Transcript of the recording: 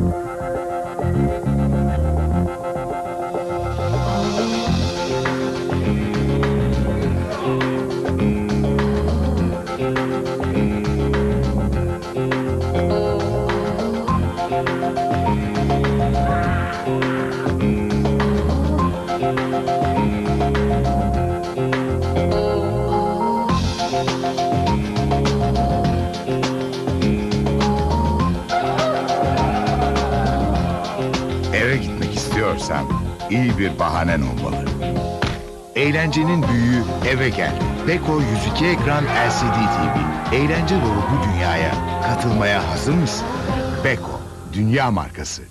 Thank istiyorsan iyi bir bahanen olmalı. Eğlencenin büyüğü eve gel. Beko 102 ekran LCD TV. Eğlence dolu bu dünyaya katılmaya hazır mısın? Beko, dünya markası.